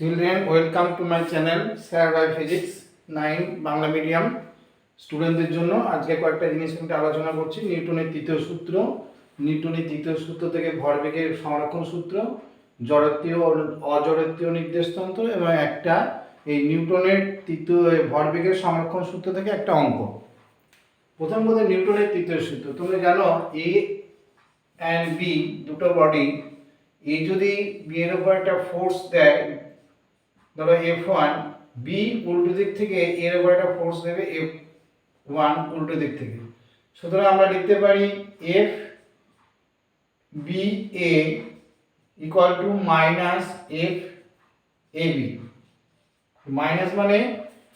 Children welcome to my channel sir by physics nine Bangla medium স্টুডেন্টদের জন্য আজকে কয়েকটা জিনিস কিন্তু আলোচনা করছি। নিউটনের তৃতীয় সূত্র, নিউটনের তৃতীয় সূত্র থেকে ভরবেগের সংরক্ষণ সূত্র, জড়ত্বীয় অজড়ত্বীয় নির্দেশতন্ত্র এবং একটা এই নিউটনের তৃতীয় ভরবেগের সংরক্ষণ সূত্র থেকে একটা অঙ্ক। প্রথম কথা নিউটনের তৃতীয় সূত্র। তুমি জানো এ অ্যান্ড বি দুটো বডি এ যদি বি এর উপর একটা ফোর্স দেয় ধরো এফ ওয়ান বি উল্টো দিক থেকে এর উপর একটা ফোর্স দেবে এফ ওয়ান উল্টো দিক থেকে। সুতরাং আমরা লিখতে পারি F B A equal to minus F A B minus মানে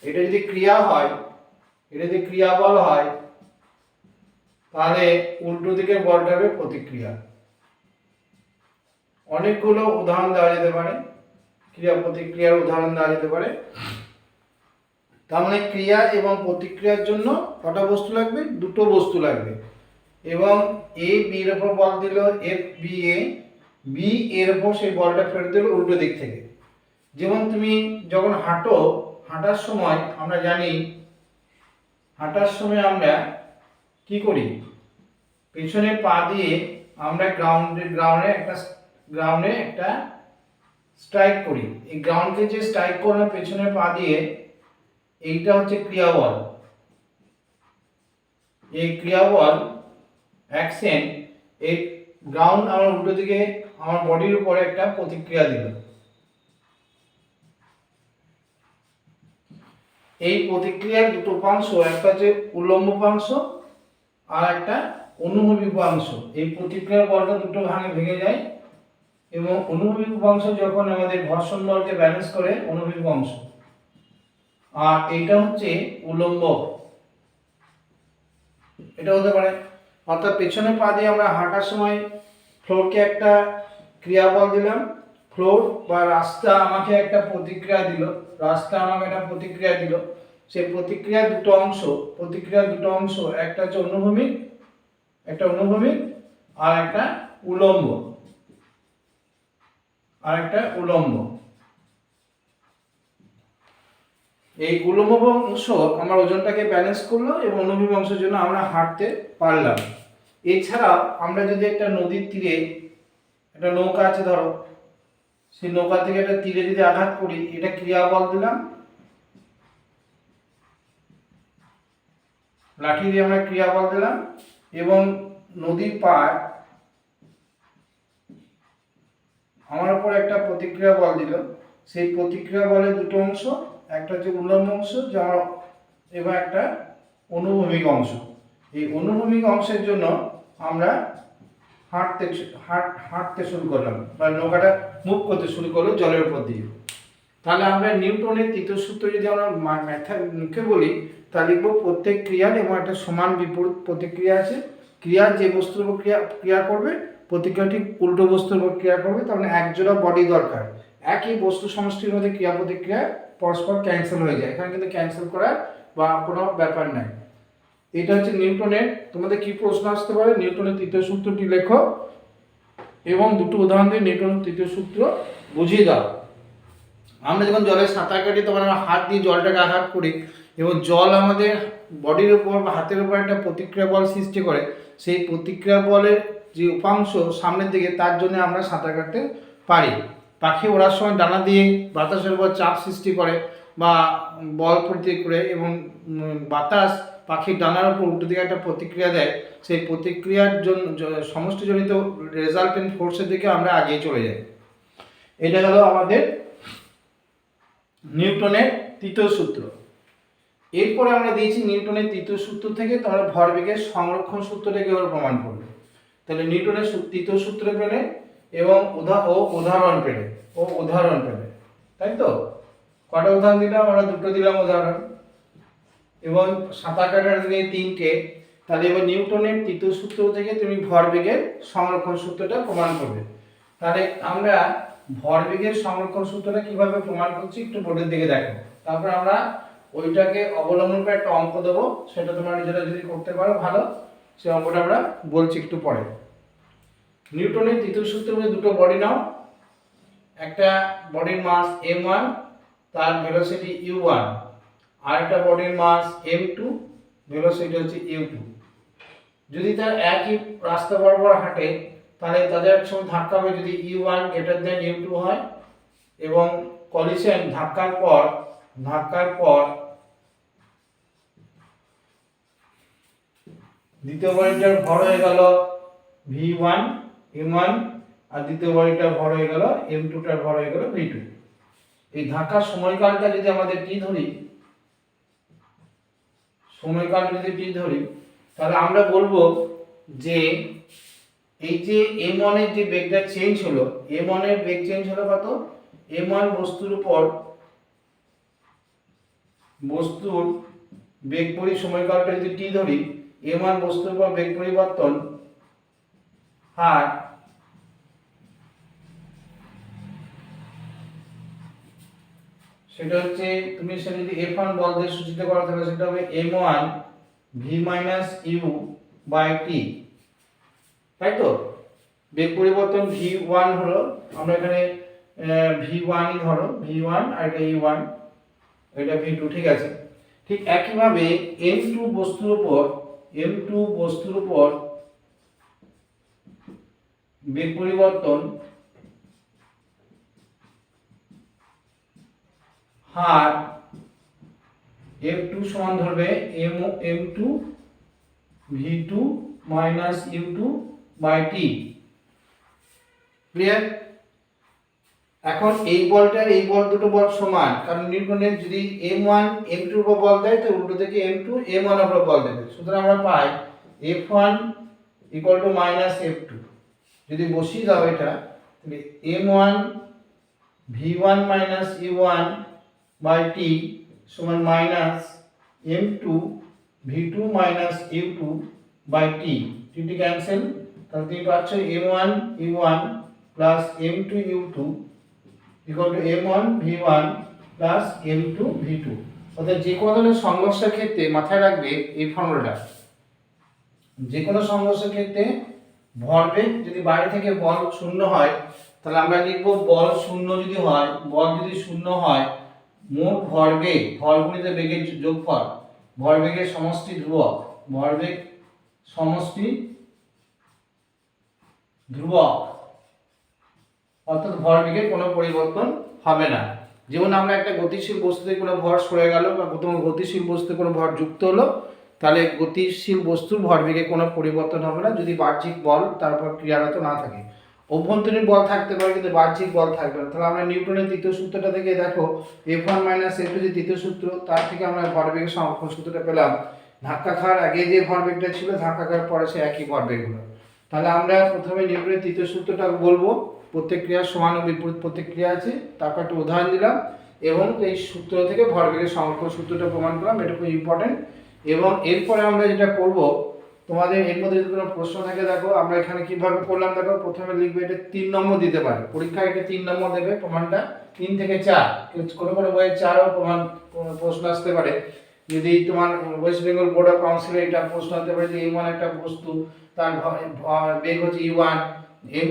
এটা যদি ক্রিয়া হয়, এটা যদি ক্রিয়া বল হয়, তাহলে উল্টো দিকের বলটা হবে প্রতিক্রিয়া। অনেকগুলো উদাহরণ দেওয়া যেতে পারে। ক্রিয়া প্রতিক্রিয়ার উদাহরণ দেওয়া যেতে পারে। তার মানে ক্রিয়া এবং প্রতিক্রিয়ার জন্য কটা বস্তু লাগবে? দুটো বস্তু লাগবে। এবং এ বি এর ওপর বল দিল এফ বি এ বি এর ওপর সেই বলটা ফেরত দিল উল্টো দিক থেকে। যেমন তুমি যখন হাঁটো, হাঁটার সময় আমরা জানি, হাঁটার সময় আমরা কি করি? পেছনে পা দিয়ে আমরা গ্রাউন্ডে গ্রাউন্ডে একটা গ্রাউন্ডে একটা স্ট্রাইক করি। এই গ্রাউন্ডকে যে স্ট্রাইক করলাম পেছনে পা দিয়ে, এইটা হচ্ছে ক্রিয়া বল। এই ক্রিয়া বল অ্যাকশন এই গ্রাউন্ড আমার উল্টো দিকে, আমার বডির উপরে একটা প্রতিক্রিয়া দিল। এই প্রতিক্রিয়ার দুটো উপাংশ একটা হচ্ছে উল্লম্ব উপাংশ আর একটা অনুভূমিক উপাংশ এই প্রতিক্রিয়ার বলটা দুটো ভাঙে ভেঙে যায়। এবং অনুভূমিক উপাংশ যখন আমাদের ঘর্ষণ বলকে ব্যালেন্স করে, অনুভূমিক অংশ আর এটা হচ্ছে উলম্ব। এটা হতে পারে। অর্থাৎ পেছনে পা দিয়ে আমরা হাঁটার সময় ফ্লোরকে একটা ক্রিয়া বল দিলাম। ফ্লোর বা রাস্তা আমাকে একটা প্রতিক্রিয়া দিল। রাস্তা আমাকে একটা প্রতিক্রিয়া দিল। সেই প্রতিক্রিয়ার দুটো অংশ প্রতিক্রিয়া দুটো অংশ, একটা হচ্ছে অনুভূমিক, একটা অনুভূমিক, আর একটা উলম্ব। আর একটা উলম্ব। এই উলম্ব অংশ আমার ওজনটাকে ব্যালেন্স করল এবং অনুভূমিক অংশের জন্য আমরা হাঁটতে পারলাম। এছাড়া আমরা যদি একটা নদীর তীরে, একটা নৌকা আছে ধরো, সেই নৌকা থেকে একটা তীরে যদি আঘাত করি, এটা ক্রিয়া বল দিলাম। লাঠি দিয়ে আমরা ক্রিয়া বল দিলাম এবং নদীর পাড় আমার উপর একটা প্রতিক্রিয়া বল দিল। সেই প্রতিক্রিয়া বলের দুটো অংশ, একটা হচ্ছে উল্লম্ব অংশ, যা এবং একটা অনুভূমিক অংশ। এই অনুভূমিক অংশের জন্য আমরা হাঁটতে হাঁট, হাঁটতে শুরু করলাম, বা নৌকাটা মুভ করতে শুরু করল জলের উপর দিয়ে। তাহলে আমরা নিউটনের তৃতীয় সূত্র যদি আমরা ম্যাথা, মুখে বলি, তা লিখব প্রত্যেক ক্রিয়ার এবং একটা সমান বিপরীত প্রতিক্রিয়া আছে। ক্রিয়ার যে বস্তুর উপর ক্রিয়া ক্রিয়া করবে প্রতিক্রিয়া ঠিক উল্টো বস্তুর উপর ক্রিয়া করবে, তার মানে একজোড়া বডি দরকার। একই বস্তু সমষ্টির মধ্যে ক্রিয়া প্রতিক্রিয়া পরস্পর ক্যান্সেল হয়ে যায়। এখানে কিন্তু ক্যান্সেল করার বা কোনো ব্যাপার নাই। এটা হচ্ছে নিউটনের, তোমাদের কি প্রশ্ন আসতে পারে? নিউটনের তৃতীয় সূত্রটি লেখো এবং দুটো উদাহরণ দিয়ে নিউটনের তৃতীয় সূত্র বুঝিয়ে দাও। আমরা যখন জলে সাঁতার কাটি, তখন আমরা হাত দিয়ে জলটাকে আঘাত করি এবং জল আমাদের বডির উপর বা হাতের উপর একটা প্রতিক্রিয়া বল সৃষ্টি করে। সেই প্রতিক্রিয়া বলের যে উপাংশ সামনের দিকে, তার জন্য আমরা সাঁতার কাটতে পারি। পাখি ওড়ার সময় ডানা দিয়ে বাতাসের উপর চাপ সৃষ্টি করে বা বল প্রতিক্রিয়া করে এবং বাতাস পাখির ডানার উপর উল্টো দিকে একটা প্রতিক্রিয়া দেয়। সেই প্রতিক্রিয়ার জন্য সমষ্টিজনিত রেজাল্টেন্ট ফোর্সের দিকে আমরা আগিয়ে চলে যাই। এটা গেল আমাদের নিউটনের তৃতীয় সূত্র। এরপরে আমরা দিয়েছি নিউটনের তৃতীয় সূত্র থেকে তোমরা ভরবেগের সংরক্ষণ সূত্রটা কীভাবে প্রমাণ করবে। তাহলে নিউটনের তৃতীয় সূত্র পেলে এবং উদাহ ও উদাহরণ পেলে, ও উদাহরণ পেলে, তাই তো? কটা উদাহরণ দিলাম? আমরা দুটো দিলাম উদাহরণ। এবং সাঁতার কাটার দিনে তিনটে, তাহলে এবার নিউটনের তৃতীয় সূত্র থেকে তুমি ভরবেগের সংরক্ষণ সূত্রটা প্রমাণ করবে। তাহলে আমরা ভরবেগের সংরক্ষণ সূত্রটা কীভাবে প্রমাণ করছি একটু বোর্ডের দিকে দেখো। তারপর আমরা ওইটাকে অবলম্বন করে একটা অঙ্ক দেবো, সেটা তোমরা নিজেরা যদি করতে পারো, ভালো। সেই অঙ্কটা আমরা বলছি একটু পরে। নিউটনের তৃতীয় সূত্রের মধ্যে দুটো বডি নাও। একটা বডির মাস এম ওয়ান তার ভেলোসিটি ইউ ওয়ান আর একটা বডির মাস এম টু ভেলোসিটি হচ্ছে ইউ টু যদি তার একই রাস্তা বরাবর হাঁটে, তাহলে তাদের একসঙ্গে ধাক্কা হবে যদি U one greater than U two হয় এবং কলিশন ধাক্কার পর ধাক্কার পর দ্বিতীয় বডিটার ভর হয়ে গেল ভি ওয়ান এম ওয়ান আর দ্বিতীয় বডিটার ভর হয়ে গেল এম টুটার ভর হয়ে গেল ভি টু এই ধাক্কার সময়কালটা যদি আমাদের টি ধরি সময়কাল যদি টি ধরি, তাহলে আমরা বলব যে এই যে এম ওয়ানের যে বেগটা চেঞ্জ হলো এম ওয়ানের বেগ চেঞ্জ হলো কত? এম ওয়ান বস্তুর উপর বস্তুর বেগ পরি সময়কালটা যদি টি ধরি এম ওয়ান বস্তুর উপর বেগ পরিবর্তন হার সেটা হচ্ছে তুমি সেটা যদি এফ ওয়ান বল দিয়ে সূচিত করো, তাহলে সেটা হবে M one V minus U by T তাই তো? বেগ পরিবর্তন ভি ওয়ান হলো, আমরা এখানে ভি ওয়ানই ধরো ভি ওয়ান আর এটা ই ওয়ান এটা ভি টু ঠিক আছে? ঠিক একইভাবে এম টু বস্তুর উপর এম টু বস্তুর উপর বেগ পরিবর্তন হার এফ টু সমান ধরবে M M two V two minus U two by T clear এখন এই বলটার এই বল দুটো বল সমান। কারণ নিউটনের যদি এম ওয়ান এম টুর উপর বল দেয়, তো উল্টো থেকে এম টু এম ওয়ান উপর বল দেবে। সুতরাং আমরা পাই F one equal to minus F two যদি বসিয়ে দাও এটা, তাহলে M one V one minus U one by T সমান minus M two V two minus U two by T T T cancel তাহলে তুমি পাচ্ছ M one U one plus M two U two equal to M one V one plus M two V two অর্থাৎ যে কোনো ধরনের সংঘর্ষের ক্ষেত্রে মাথায় রাখবে এই ফর্মুলাটা যে কোনো সংঘর্ষের ক্ষেত্রে ভরবেগ যদি বাইরে থেকে বল শূন্য হয়, তাহলে আমরা লিখব বল শূন্য যদি হয়, বল যদি শূন্য হয়, মোট ভরবেগ ভরগুণিত বেগের যোগফল ভরবেগের সমষ্টি ধ্রুবক ভরবেগ সমষ্টি ধ্রুবক। অর্থাৎ ভরবেগের কোনো পরিবর্তন হবে না। যেমন আমরা একটা গতিশীল বস্তুতে কোনো ভর সরে গেল বা কোনো গতিশীল বস্তুতে কোনো ভর যুক্ত হলো, তাহলে গতিশীল বস্তুর ভরবেগে কোনো পরিবর্তন হবে না যদি বাহ্যিক বল তারপর ক্রিয়ারত না থাকে। অভ্যন্তরীণ বল থাকতে পারে কিন্তু বাহ্যিক বল থাকবে না। তাহলে আমরা নিউটনের তৃতীয় সূত্রটা থেকে দেখো F one minus F two যে তৃতীয় সূত্র, তার থেকে আমরা ভরবেগের সংরক্ষণ সূত্রটা পেলাম। ধাক্কা খাওয়ার আগে যে ভরবেগটা ছিল, ধাক্কা খাওয়ার পরে সে একই ভরবেগ হলো। তাহলে আমরা প্রথমে নিউটনের তৃতীয় সূত্রটা বলব। প্রত্যেক সমান ও বিপরীত প্রত্যেক ক্রিয়া আছে। তারপর একটা উদাহরণ দিলাম এবং এই সূত্র থেকে ভরবেগের সংরক্ষণ সূত্রটা প্রমাণ করলাম এটা খুব ইম্পর্টেন্ট এবং এরপরে আমরা যেটা করব, তোমাদের এর মধ্যে যদি কোনো প্রশ্ন থাকে, দেখো, আমরা এখানে কীভাবে করলাম, দেখো, প্রথমে লিখবে এটা তিন নম্বর দিতে পারে। পরীক্ষায় এটা তিন নম্বর দেবে প্রমাণটা। তিন থেকে চার কোনো কোনো বইয়ে চারও প্রমাণ প্রশ্ন আসতে পারে। যদি তোমার ওয়েস্ট বেঙ্গল বোর্ড অফ কাউন্সিলে এটা প্রশ্ন হতে পারে যে এমন একটা বস্তু, তার বেগ হচ্ছে ইউ ওয়ান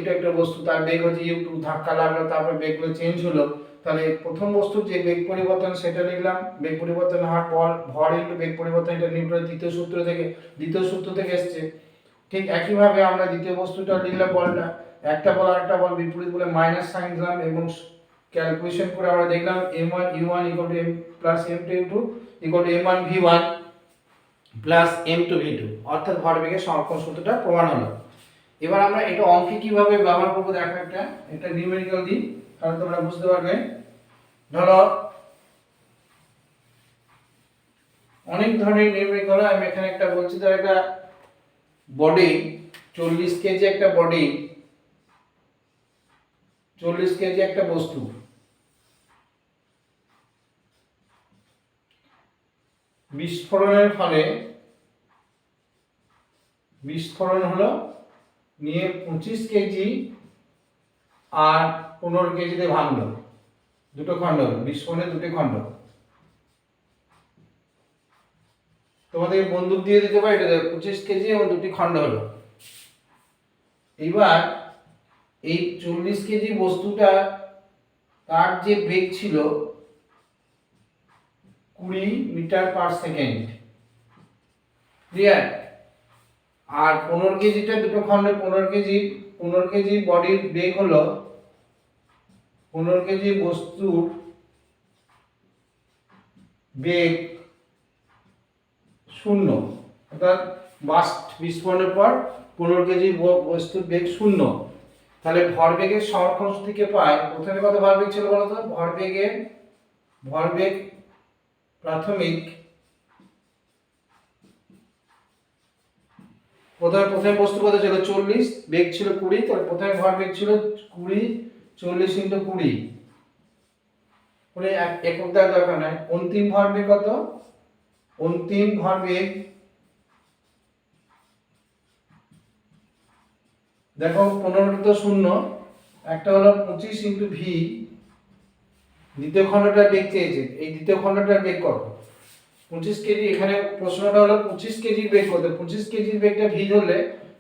টু একটা বস্তু, তার বেগ হচ্ছে ইউ ধাক্কা লাগল, তারপর বেগগুলো চেঞ্জ হলো। তাহলে প্রথম বস্তুর যে বেগ পরিবর্তন, সেটা লিখলাম বেগ পরিবর্তন হার বল ভর ইন্টু বেগ পরিবর্তন এটা নিউটনের দ্বিতীয় সূত্র থেকে, দ্বিতীয় সূত্র থেকে এসছে। ঠিক একইভাবে আমরা দ্বিতীয় বস্তুটা লিখলাম বলটা। একটা বল আর একটা বল বিপরীত বলে মাইনাস সাইন দিলাম এবং ক্যালকুলেশন করে আমরা দেখলাম M one U one equal to M plus M two U two equal to M one V one plus M two V two অর্থাৎ ভরবেগের সংরক্ষণ সূত্রটা প্রমাণ হলো। এবার আমরা এটা অঙ্কে কীভাবে ব্যবহার করব দেখো একটা, এটা নিউমেরিক্যাল দিই কারণ তোমরা বুঝতে পারবে। ধরো, অনেক ধরনের নিউমেরিক্যাল আমি এখানে একটা বলছি, ধর একটা বডি চল্লিশ কেজি একটা বডি চল্লিশ কেজি একটা বস্তু। বিস্ফোরণের ফলে, বিস্ফোরণ হলো নিয়ে পঁচিশ কেজি আর পনেরো কেজিতে ভাঙলো। দুটো খণ্ড বিস্ফোরণের দুটো খণ্ড। তোমাদের বন্দুক দিয়ে দিতে পারি, এটা পঁচিশ কেজি এবং দুটি খণ্ড হলো। এইবার এই চল্লিশ কেজি বস্তুটা, তার যে বেগ ছিল কুড়ি মিটার পার সেকেন্ড। ক্লিয়ার? আর পনেরো কেজিটা দুটো খণ্ডে পনেরো কেজি পনেরো কেজি বডির বেগ হলো, পনেরো কেজি বস্তুর বেগ শূন্য, অর্থাৎ বাস্ট বিস্ফোরণের পর পনেরো কেজি বস্তুর বেগ শূন্য। তাহলে ভরবেগের সংরক্ষণ থেকে পায়, প্রথমে কত ভরবেগ ছিল বলতো? ভরবেগের ভরবেগ প্রাথমিক প্রথমে প্রথমে বস্তু কত ছিল চল্লিশ, বেগ ছিল কুড়ি তাহলে প্রথমে ভরবেগ ছিল কুড়ি, চল্লিশ ইন্টু কুড়ি। এক- একক দেওয়ার দরকার নাই। অন্তিম ভরবেগ কত? অন্তিম ভরবেগ দেখো পনেরোটা তো শূন্য, একটা হলো পঁচিশ ইন্টু ভি। দ্বিতীয় খণ্ডটা বেগ চেয়েছে। এই দ্বিতীয় খণ্ডটার বেগ কত? পঁচিশ কেজি, এখানে প্রশ্নটা হলো পঁচিশ কেজির বেগ কত? পঁচিশ কেজির বেগটা ভি ধরলে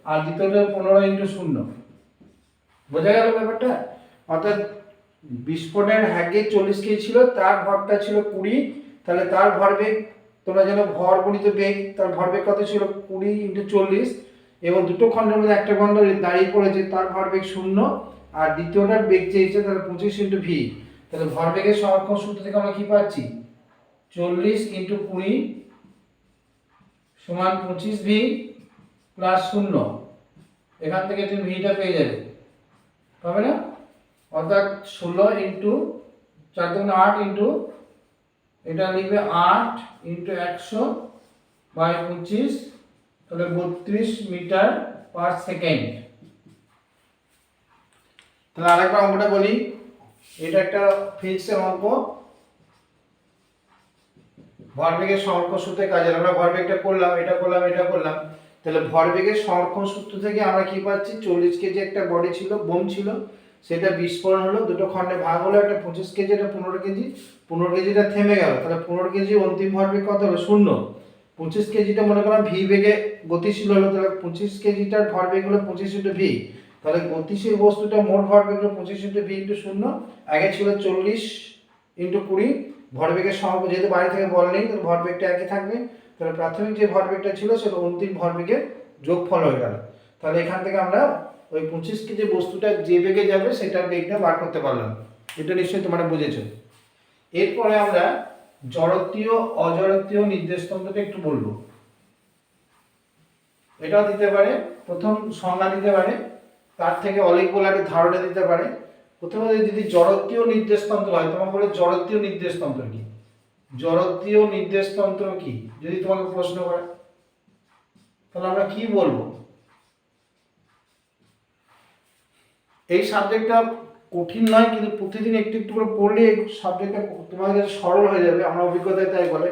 আর দ্বিতীয়টা পনেরো ইন্টু শূন্য। বোঝা গেল ব্যাপারটা? অর্থাৎ বিস্ফোরণের হ্যাগে চল্লিশ কেজি ছিল, তার ভরটা ছিল কুড়ি, তাহলে তার ভরবেগ তোমরা যেন ভর গণিত বেগ, তার ভরবেগ কত ছিল? কুড়ি ইন্টু চল্লিশ, এবং দুটো খণ্ডের মধ্যে একটা খণ্ড দাঁড়িয়ে পড়েছে, তার ভরবেগ শূন্য, আর দ্বিতীয়টার বেগ চেয়েছে, তাহলে পঁচিশ ইন্টু ভি। তাহলে ভরবেগের সংরক্ষণ সূত্র থেকে আমরা কি পাচ্ছি? চল্লিশ ইন্টু কুড়ি সমান পঁচিশ ভি প্লাস শূন্য। এখান থেকে তুমি ভিটা পেয়ে যাবে। পাবে না? অর্থাৎ ষোলো ইন্টু চার দুগুণ আট ইন্টু, এটা লিখবে আট ইন্টু একশো বাই পঁচিশ, তাহলে বত্রিশ মিটার পার সেকেন্ড। তাহলে আরেকবার অঙ্কটা বলি। এটা একটা ফিজিক্সের অঙ্ক। ভরবেগের সংরক্ষণ সূত্রে কাজে আমরা ভরবেগটা করলাম, এটা করলাম এটা করলাম। তাহলে ভরবেগের সংরক্ষণ সূত্র থেকে আমরা কি পাচ্ছি? চল্লিশ কেজি একটা বডি ছিল বোম ছিল, সেটা বিস্ফোরণ হলো, দুটো খণ্ডে ভাগ হলো, একটা পঁচিশ কেজি, একটা পনেরো কেজি। পনেরো কেজিটা থেমে গেল, তাহলে পনেরো কেজি অন্তিম ভরবেগ কত হবে? শূন্য। পঁচিশ কেজিটা মনে করলাম ভি বেগে গতিশীল হলো, তাহলে পঁচিশ কেজিটার ভরবেগ হলো পঁচিশ ইন্টু ভি তাহলে গতিশীল বস্তুটা মোট ভরবেগ হলো পঁচিশ ইন্টু ভি ইন্টু শূন্য, আগে ছিল চল্লিশ ইন্টু কুড়ি ভরবেগের সহগ যেহেতু বাড়ি থেকে বল নেই, তাহলে ভরবেগটা একই থাকবে। তাহলে প্রাথমিক যে ভরবেগটা ছিল, সেটা অন্তিম ভরবেগের যোগফল হয়ে গেল। তাহলে এখান থেকে আমরা ওই পঁচিশ কেজি বস্তুটা যে বেগে যাবে, সেটার বেগটা বার করতে পারলাম। এটা নিশ্চয়ই তোমরা বুঝেছ। এরপরে আমরা জড়তীয়, অজড়তীয় নির্দেশতন্ত্রটা একটু বলব। এটাও দিতে পারে। প্রথম সংজ্ঞা দিতে পারে। তার থেকে অনেক বলে একটা ধারণা দিতে পারে। প্রথমে যদি জড়তীয় নির্দেশতন্ত্র হয়, তোমাকে বলে জড়তীয় নির্দেশতন্ত্র কি? জড়তীয় নির্দেশতন্ত্র কি? যদি তোমাকে প্রশ্ন করে, তাহলে আমরা কি বলব? এই সাবজেক্টটা কঠিন নয়, কিন্তু প্রতিদিন একটু একটু করে পড়লে সাবজেক্টটা তোমাদের কাছে সরল হয়ে যাবে। আমার অভিজ্ঞতায় তাই বলে।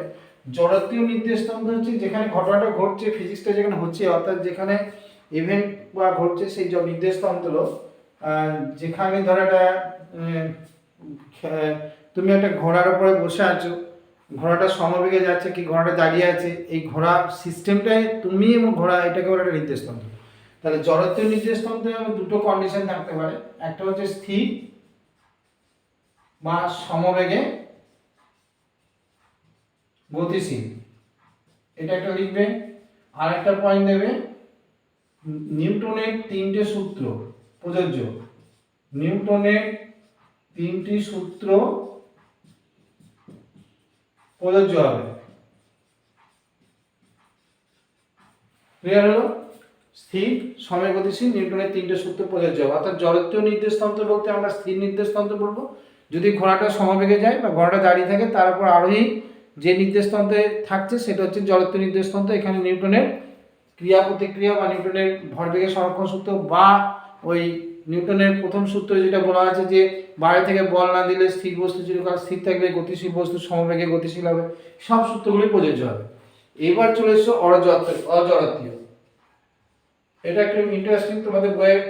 জড়তীয় নির্দেশতন্ত্র হচ্ছে যেখানে ঘটনাটা ঘটছে ফিজিক্সটা যেখানে হচ্ছে, অর্থাৎ যেখানে ইভেন্ট বা ঘটছে সেই নির্দেশতন্ত্র যেখানে ধরো একটা তুমি একটা ঘোড়ার উপরে বসে আছো, ঘোড়াটা সমবেগে যাচ্ছে, কি ঘোড়াটা দাঁড়িয়ে আছে, এই ঘোড়া সিস্টেমটাই তুমি এবং ঘোড়া এটাকে বলে একটা নির্দেশতন্ত্র। তাহলে জড়তীয় নির্দেশতন্ত্রে দুটো কন্ডিশন থাকতে পারে, একটা হচ্ছে স্থির বা সমবেগে গতিশীল। এটা একটা লিখবে আর একটা পয়েন্ট দেবে, নিউটনের তিনটে সূত্র। প্রযোজ্য। নিউটনের তিনটি সূত্র প্রযোজ্য হবে। ক্লিয়ার হলো? স্থির সময় গতিশীল নিউটনের তিনটে সূত্র প্রযোজ্য। হবে অর্থাৎ জড়তীয় নির্দেশতন্ত্র বলতে আমরা স্থির নির্দেশ নির্দেশতন্ত্র বলব। যদি ঘোড়াটা সমবেগে যায় বা ঘোড়াটা দাঁড়িয়ে থাকে, তার উপর আরোহী যে নির্দেশতন্ত্রে থাকছে, সেটা হচ্ছে জড়ত্ব নির্দেশতন্ত্র এখানে নিউটনের ক্রিয়া প্রতিক্রিয়া বা নিউটনের ভরবেগের সংরক্ষণ সূত্র বা ওই নিউটনের প্রথম সূত্র যেটা বলা আছে যে বাইরে থেকে বল না দিলে স্থির বস্তু চিরকাল স্থির থাকবে, গতিশীল বস্তু সমবেগে গতিশীল হবে, সব সূত্রগুলি প্রযোজ্য হবে। এবার চলে এসছো অজড় অজড়তীয় এটা একটু ইন্টারেস্টিং তোমাদের বইয়ের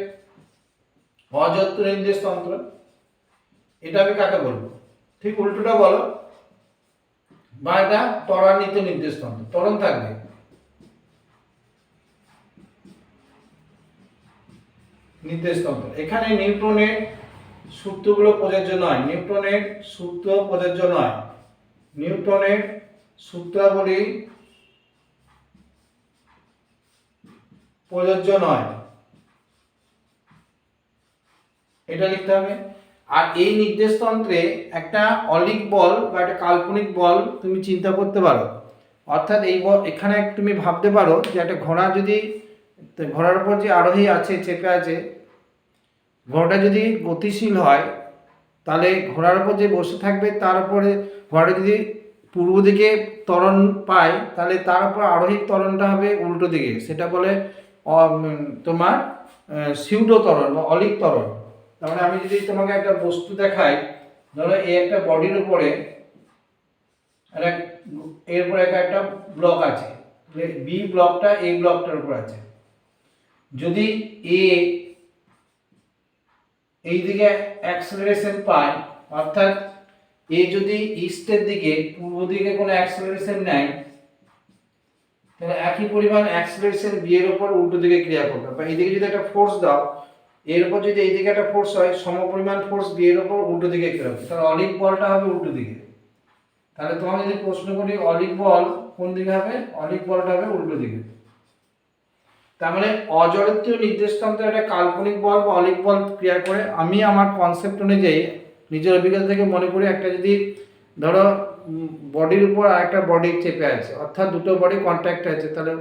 বইয়ে অজত্ব নির্দেশতন্ত্র এটা আমি কাকে বলব? ঠিক উল্টোটা বলো। বা এটা ত্বরান্বিত নির্দেশতন্ত্র ত্বরণ থাকবে। নির্দেশতন্ত্র এখানে নিউটনের সূত্রগুলো প্রযোজ্য নয় নিউটনের সূত্র প্রযোজ্য নয়। নিউটনের সূত্রাবলী প্রযোজ্য নয়। এটা লিখতে হবে। আর এই নির্দেশতন্ত্রে একটা অলিক বল বা একটা কাল্পনিক বল তুমি চিন্তা করতে পারো। অর্থাৎ এই বল এখানে তুমি ভাবতে পারো যে একটা ঘোড়া যদি, ঘোড়ার উপর যে আরোহী আছে, চেপে আছে ঘোড়াটা যদি গতিশীল হয়, তাহলে ঘোড়ার উপর যে বসে থাকবে, তার উপরে ঘোড়াটা যদি পূর্ব দিকে ত্বরণ পায়, তাহলে তার উপর আরোহী ত্বরণটা হবে উল্টো দিকে। সেটা বলে তোমার সিউডো ত্বরণ বা অলিক ত্বরণ। তার মানে আমি যদি তোমাকে একটা বস্তু দেখাই, ধরো এই একটা বডির উপরে এরপরে একটা একটা ব্লক আছে। বি ব্লকটা এই ব্লকটার উপর আছে। যদি এ এই দিকে অ্যাক্সেলারেশন পায়, অর্থাৎ এ যদি ইস্টের দিকে, পূর্ব দিকে কোনো অ্যাক্সেলারেশন নেয়, তাহলে একই পরিমাণ অ্যাক্সেলারেশন বি এর উপর উল্টো দিকে ক্রিয়া করবে। বা এইদিকে যদি একটা ফোর্স দাও, এর উপর যদি এইদিকে একটা ফোর্স হয়, সমপরিমাণ ফোর্স বি এর উপর উল্টো দিকে ক্রিয়া করবে। তাহলে অলিক বলটা হবে উল্টো দিকে। তাহলে তোমাকে যদি প্রশ্ন করি অলিক বল কোন দিকে হবে? অলিক বলটা হবে উল্টো দিকে। তার মানে অজড়িতীয় নির্দেশতন্ত্র একটা কাল্পনিক বল বা অলিক বল ক্রিয়া করে আমি আমার কনসেপ্ট অনুযায়ী নিজের অভিজ্ঞতা থেকে মনে করি একটা যদি ধরো বডির উপর আরেকটা বডি চেপে আছে, অর্থাৎ দুটো বডি কন্ট্যাক্ট আছে, তাহলে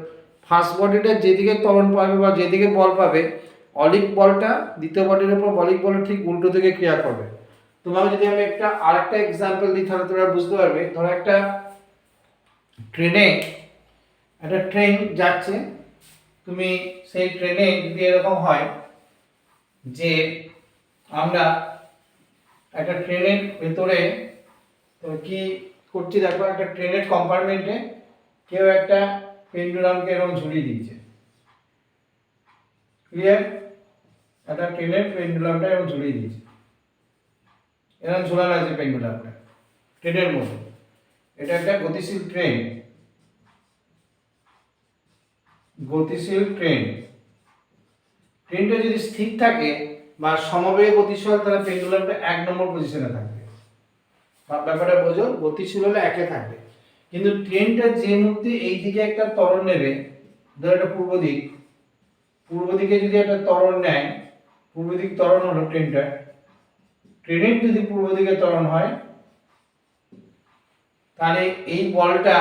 ফার্স্ট বডিটা যেদিকে ত্বরণ পাবে বা যেদিকে বল পাবে, অলিক বলটা দ্বিতীয় বডির উপর অলিক বলের ঠিক উল্টো দিকে ক্রিয়া করবে। তোমাকে যদি আমি একটা, আরেকটা এক্সাম্পল দিই, তাহলে তোমরা বুঝতে পারবে। ধরো একটা ট্রেনে একটা ট্রেন যাচ্ছে তুমি সেই ট্রেনে যদি এরকম হয় যে আমরা একটা ট্রেনের ভেতরে কি করছি দেখো, একটা ট্রেনের কম্পার্টমেন্টে কেউ একটা পেন্ডুলামকে এরকম ঝুলিয়ে দিয়েছে। ক্লিয়ার একটা ট্রেনের পেন্ডুলামটা এরকম ঝুলিয়ে দিয়েছে। এরকম ঝোলানো আছে পেন্ডুলামটা ট্রেনের মধ্যে। এটা একটা গতিশীল ট্রেন গতিশীল ট্রেন। ট্রেনটা যদি স্থির থাকে বা সমবেগে গতিশীল হয়, তাহলে পেন্ডুলামটা এক নম্বর পজিশনে থাকবে। ব্যাপারটা বোঝো গতিশীল হলে একে থাকবে। কিন্তু ট্রেনটা যে মুহূর্তে এই দিকে একটা ত্বরণ নেবে ধরো এটা পূর্ব দিক পূর্ব দিকে যদি একটা ত্বরণ নেয় পূর্ব দিক ত্বরণ হলো ট্রেনটা। ট্রেনের যদি পূর্ব দিকে ত্বরণ হয় তাহলে এই বলটা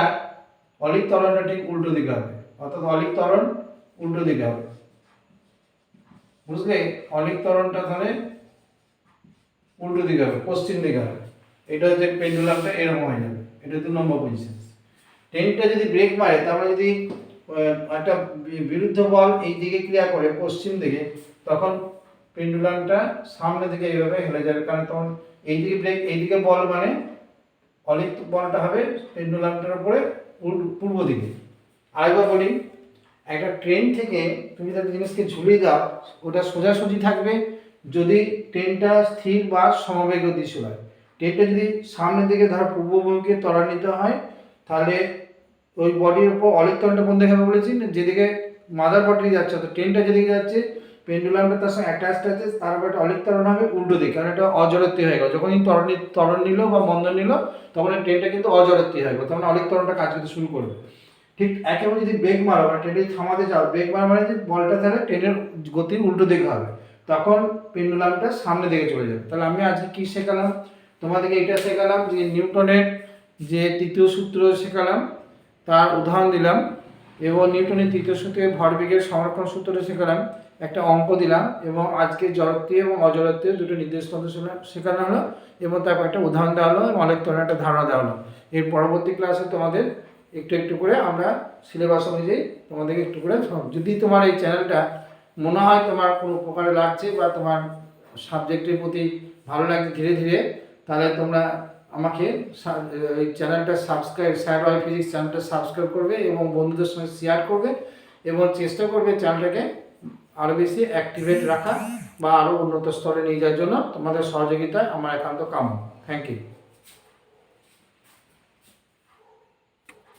অলিক ত্বরণটা ঠিক উল্টো দিকে হবে। অর্থাৎ অলিক ত্বরণ উল্টো দিকে হবে। বুঝলে? অলিক ত্বরণটা তাহলে উল্টো দিকে হবে, পশ্চিম দিকে হবে। এটা হচ্ছে পেন্ডুলামটা, এরকম হয়ে যাবে। এটা দু নম্বর পজিশন ট্রেনটা যদি ব্রেক মারে তারপরে যদি একটা বিরুদ্ধ বল এই দিকে ক্রিয়া করে পশ্চিম দিকে, তখন পেন্ডুলামটা সামনে দিকে এইভাবে হেলে যাবে। কারণ তখন এই দিকে ব্রেক এই দিকে বল মানে অলিক বলটা হবে পেন্ডুলামটার উপরে পূর্ব দিকে। আরেকবার বলি, একটা ট্রেন থেকে তুমি যদি জিনিসকে ঝুলিয়ে দাও, ওটা সোজাসুজি থাকবে যদি ট্রেনটা স্থির বা সমবেগ গতিশীল হয়। ট্রেনটা যদি সামনের দিকে ধরো পূর্বমুখী ত্বরান্বিত হয়, তাহলে ওই বডির উপর অলিক ত্বরণটা কোন দিকে হবে বলেছি? যেদিকে মাদার বডি যাচ্ছে তো ট্রেনটা যেদিকে যাচ্ছে পেন্ডুলামটা তার সঙ্গে অ্যাটাচড আছে, তার উপর একটা অলিক হবে উল্টো দিকে, কারণ এটা অজরত্তি হয়ে গেল। যখনই ত্বরণ ত্বরণ নিল বা মন্দন নিল, তখন ট্রেনটা কিন্তু অজরত্তি হয়ে গেল, তখন অলিক ত্বরণটা কাজ করতে শুরু করবে। ঠিক একেবারে যদি ব্রেক মারো মানে ট্রেনটি থামাতে চাও ব্রেক মারা মানে যে বলটা তাহলে ট্রেনের গতির উল্টো দিকে হবে। তখন পেন্ডুলামটা সামনে দিকে চলে যাবে। তাহলে আমি আজকে কি শেখালাম? তোমাদেরকে এটা শেখালাম যে নিউটনের যে তৃতীয় সূত্র শেখালাম, তার উদাহরণ দিলাম এবং নিউটনের তৃতীয় সূত্রে ভরবেগের সংরক্ষণ সূত্রটা শেখালাম, একটা অঙ্ক দিলাম এবং আজকে জড়ত্বীয় এবং অজড়ত্বীয় দুটো নির্দেশ তন্ত্র শেখা- শেখানো হলো এবং তারপর একটা উদাহরণ দেওয়া হলো এবং অনেক ধরনের একটা ধারণা দেওয়া হলো। এর পরবর্তী ক্লাসে তোমাদের একটু একটু করে আমরা সিলেবাস অনুযায়ী তোমাদেরকে একটু করে যদি তোমার এই চ্যানেলটা মনে হয় তোমার কোনো উপকারে লাগছে বা তোমার সাবজেক্টের প্রতি ভালো লাগছে ধীরে ধীরে, তাহলে তোমরা আমাকে এই চ্যানেলটা সাবস্ক্রাইব স্যার ওয়াই ফিজিক্স চ্যানেলটা সাবস্ক্রাইব করবে এবং বন্ধুদের সঙ্গে শেয়ার করবে এবং চেষ্টা করবে চ্যানেলটাকে আরও বেশি অ্যাক্টিভেট রাখা বা আরও উন্নত স্তরে নিয়ে যাওয়ার জন্য তোমাদের সহযোগিতা আমার একান্ত কাম্য থ্যাংক ইউ